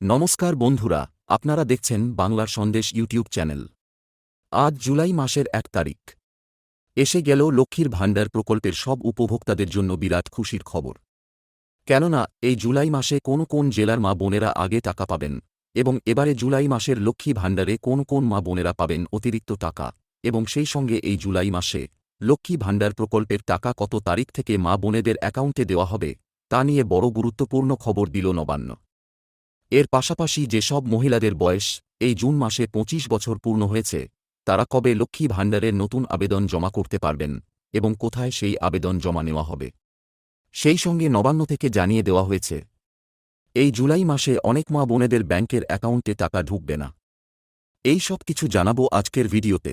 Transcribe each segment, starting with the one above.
নমস্কার বন্ধুরা, আপনারা দেখছেন বাংলার সন্দেশ ইউটিউব চ্যানেল। আজ জুলাই মাসের এক তারিখ। এসে গেল লক্ষ্মীর ভাণ্ডার প্রকল্পের সব উপভোক্তাদের জন্য বিরাট খুশির খবর। কেননা, এই জুলাই মাসে কোন কোন জেলার মা বোনেরা আগে টাকা পাবেন এবং এবারে জুলাই মাসের লক্ষ্মী ভাণ্ডারে কোন কোন মা বোনেরা পাবেন অতিরিক্ত টাকা এবং সেই সঙ্গে এই জুলাই মাসে লক্ষ্মী ভাণ্ডার প্রকল্পের টাকা কত তারিখ থেকে মা বোনেদের অ্যাকাউন্টে দেওয়া হবে, তা নিয়ে বড় গুরুত্বপূর্ণ খবর দিল নবান্ন। এর পাশাপাশি যেসব মহিলাদের বয়স, এই জুন মাসে ২৫ বছর পূর্ণ হয়েছে, তারা কবে লক্ষ্মী ভাণ্ডারের নতুন আবেদন জমা করতে পারবেন এবং কোথায় সেই আবেদন জমা নেওয়া হবে? সেই সঙ্গে নবান্ন থেকে জানিয়ে দেওয়া হয়েছে, এই জুলাই মাসে অনেক মা বোনেদের ব্যাংকের অ্যাকাউন্টে টাকা ঢুকবে না। এই সব কিছু জানাব আজকের ভিডিওতে।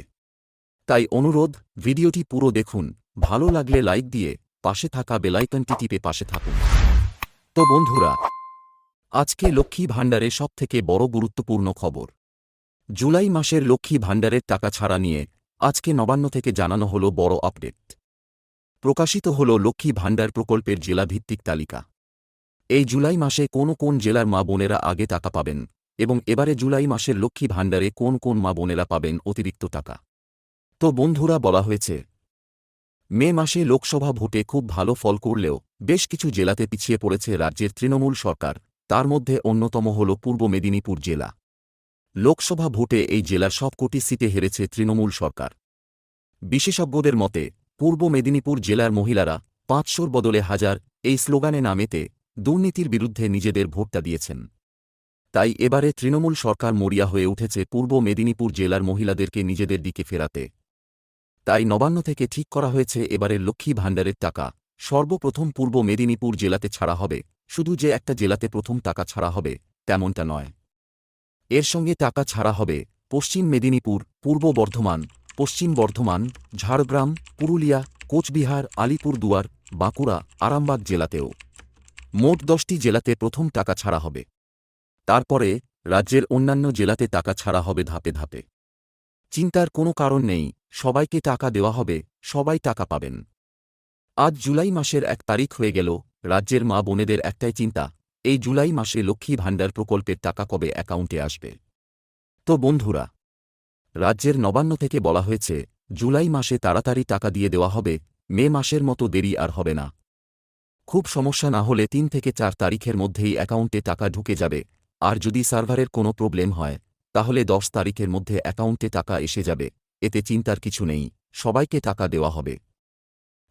তাই অনুরোধ, ভিডিওটি পুরো দেখুন, ভালো লাগলে লাইক দিয়ে পাশে থাকা বেলাইকনটি টিপে পাশে থাকুন। তো বন্ধুরা আজকে লক্ষ্মী ভাণ্ডারে সবথেকে বড় গুরুত্বপূর্ণ খবর। জুলাই মাসের লক্ষ্মী ভাণ্ডারের টাকা ছাড়া নিয়ে আজকে নবান্ন থেকে জানানো হল বড় আপডেট। প্রকাশিত হল লক্ষ্মী ভাণ্ডার প্রকল্পের জেলাভিত্তিক তালিকা। এই জুলাই মাসে কোন কোন জেলার মা বোনেরা আগে টাকা পাবেন এবং এবারে জুলাই মাসের লক্ষ্মী ভাণ্ডারে কোন কোন মা বোনেরা পাবেন অতিরিক্ত টাকা। তো বন্ধুরা, বলা হয়েছে, মে মাসে লোকসভা ভোটে খুব ভালো ফল করলেও বেশ কিছু জেলাতে পিছিয়ে পড়েছে রাজ্যের তৃণমূল সরকার। তার মধ্যে অন্যতম হল পূর্ব মেদিনীপুর জেলা। লোকসভা ভোটে এই জেলার সবকটি সিটে হেরেছে তৃণমূল সরকার। বিশেষজ্ঞদের মতে, পূর্ব মেদিনীপুর জেলার মহিলারা পাঁচশোর বদলে হাজার এই স্লোগানে নামেতে দুর্নীতির বিরুদ্ধে নিজেদের ভোটটা দিয়েছেন। তাই এবারে তৃণমূল সরকার মরিয়া হয়ে উঠেছে পূর্ব মেদিনীপুর জেলার মহিলাদেরকে নিজেদের দিকে ফেরাতে। তাই নবান্ন থেকে ঠিক করা হয়েছে এবারে লক্ষ্মী ভাণ্ডারের টাকা। সর্বপ্রথম পূর্ব মেদিনীপুর জেলাতে ছাড়া হবে শুধু যে একটা জেলাতে প্রথম টাকা ছাড়া হবে, তেমনটা নয়। এর সঙ্গে টাকা ছাড়া হবে পশ্চিম মেদিনীপুর, পূর্ব বর্ধমান, পশ্চিম বর্ধমান, ঝাড়গ্রাম, পুরুলিয়া, কোচবিহার, আলিপুরদুয়ার, বাঁকুড়া, আরামবাগ জেলাতেও। মোট দশটি জেলাতে প্রথম টাকা ছাড়া হবে। তারপরে রাজ্যের অন্যান্য জেলাতে টাকা ছাড়া হবে ধাপে ধাপে। চিন্তার কোনো কারণ নেই, সবাইকে টাকা দেওয়া হবে, সবাই টাকা পাবেন। আজ জুলাই মাসের এক তারিখ হয়ে গেল রাজ্যের মা বোনেদের একটাই চিন্তা, এই জুলাই মাসে লক্ষ্মী ভাণ্ডার প্রকল্পের টাকা কবে অ্যাকাউন্টে আসবে? তো বন্ধুরা, রাজ্যের নবান্ন থেকে বলা হয়েছে, জুলাই মাসে তাড়াতাড়ি টাকা দিয়ে দেওয়া হবে, মে মাসের মতো দেরি আর হবে না। খুব সমস্যা না হলে তিন থেকে চার তারিখের মধ্যেই অ্যাকাউন্টে টাকা ঢুকে যাবে, আর যদি সার্ভারের কোনো প্রবলেম হয়, তাহলে দশ তারিখের মধ্যে অ্যাকাউন্টে টাকা এসে যাবে, এতে চিন্তার কিছু নেই, সবাইকে টাকা দেওয়া হবে।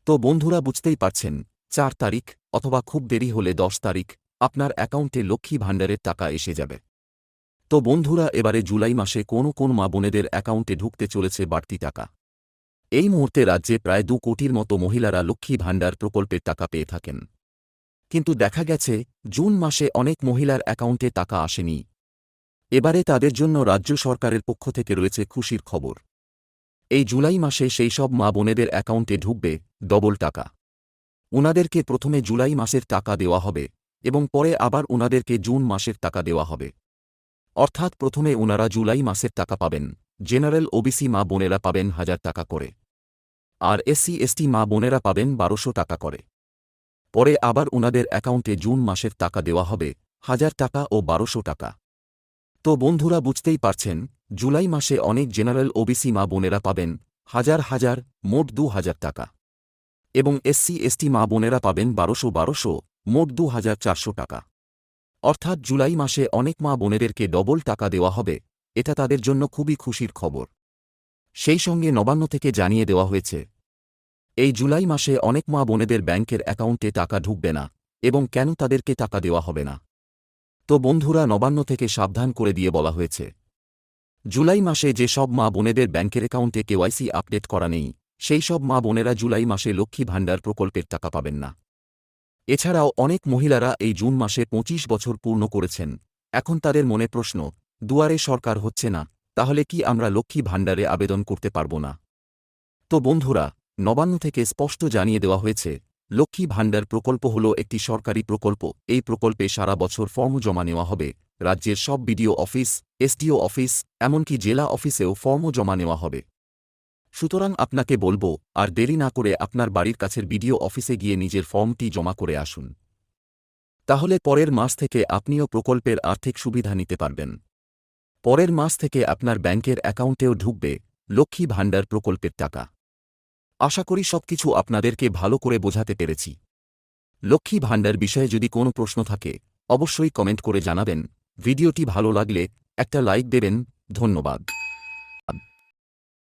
তো বন্ধুরা বুঝতেই পারছেন, চার তারিখ অথবা খুব দেরি হলে দশ তারিখ আপনার অ্যাকাউন্টে লক্ষ্মী ভাণ্ডারের টাকা এসে যাবে। তো বন্ধুরা, এবারে জুলাই মাসে কোন কোন মা বোনেদের অ্যাকাউন্টে ঢুকতে চলেছে বাড়তি টাকা। এই মুহূর্তে রাজ্যে প্রায় দু কোটির মতো মহিলারা লক্ষ্মী ভাণ্ডার প্রকল্পের টাকা পেয়ে থাকেন। কিন্তু দেখা গেছে, জুন মাসে অনেক মহিলার অ্যাকাউন্টে টাকা আসেনি। এবারে তাদের জন্য রাজ্য সরকারের পক্ষ থেকে রয়েছে খুশির খবর। এই জুলাই মাসে সেই সব মা বোনেদের অ্যাকাউন্টে ঢুকবে ডবল টাকা। উনাদেরকে প্রথমে জুলাই মাসের টাকা দেওয়া হবে এবং পরে আবার উনাদেরকে জুন মাসের টাকা দেওয়া হবে। অর্থাৎ প্রথমে উনারা জুলাই মাসের টাকা পাবেন। জেনারেল ওবিসি মা বোনেরা পাবেন হাজার টাকা করে। আর এসসি, এসটি মা বোনেরা পাবেন বারোশো টাকা করে। পরে আবার উনাদের অ্যাকাউন্টে জুন মাসের টাকা দেওয়া হবে, হাজার টাকা ও বারোশো টাকা। তো বন্ধুরা বুঝতেই পারছেন, জুলাই মাসে অনেক জেনারেল ওবিসি মা বোনেরা পাবেন, হাজার হাজার, মোট দু হাজার টাকা। এবং এসসি, এসটি মা বোনেরা পাবেন বারোশো বারোশো, মোট দু হাজার চারশো টাকা। অর্থাৎ জুলাই মাসে অনেক মা বোনেদেরকে ডবল টাকা দেওয়া হবে, এটা তাদের জন্য খুবই খুশির খবর। সেই সঙ্গে নবান্ন থেকে জানিয়ে দেওয়া হয়েছে, এই জুলাই মাসে অনেক মা বোনেদের ব্যাংকের অ্যাকাউন্টে টাকা ঢুকবে না এবং কেন তাদেরকে টাকা দেওয়া হবে না। তো বন্ধুরা, নবান্ন থেকে সাবধান করে দিয়ে বলা হয়েছে, জুলাই মাসে যে সব মা বোনেদের ব্যাংকের অ্যাকাউন্টে কেওয়াইসি আপডেট করা নেই সেই সব মা বোনেরা জুলাই মাসে লক্ষ্মী ভাণ্ডার প্রকল্পের টাকা পাবেন না। এছাড়াও অনেক মহিলারা এই জুন মাসে ২৫ বছর পূর্ণ করেছেন। এখন তাদের মনে প্রশ্ন, দুয়ারে সরকার হচ্ছে না, তাহলে কি আমরা লক্ষ্মী ভাণ্ডারে আবেদন করতে পারব না? তো বন্ধুরা, নবান্ন থেকে স্পষ্ট জানিয়ে দেওয়া হয়েছে, লক্ষ্মী ভাণ্ডার প্রকল্প হল একটি সরকারি প্রকল্প, এই প্রকল্পে সারা বছর ফর্ম জমা নেওয়া হবে, রাজ্যের সব বিডিও অফিস, এসডিও অফিস, এমনকি জেলা অফিসেও ফর্ম জমা নেওয়া হবে। সুতরাং আপনাকে বলব, আর দেরি না করে আপনার বাড়ির কাছের বিডিও অফিসে গিয়ে নিজের ফর্মটি জমা করে আসুন। তাহলে পরের মাস থেকে আপনিও প্রকল্পের আর্থিক সুবিধা নিতে পারবেন। পরের মাস থেকে আপনার ব্যাংকের অ্যাকাউন্টেও ঢুকবে লক্ষ্মী ভাণ্ডার প্রকল্পের টাকা। আশা করি সবকিছু আপনাদেরকে ভালো করে বোঝাতে পেরেছি। লক্ষ্মী ভাণ্ডার বিষয়ে যদি কোনো প্রশ্ন থাকে, অবশ্যই কমেন্ট করে জানাবেন। ভিডিওটি ভালো লাগলে একটা লাইক দেবেন। ধন্যবাদ।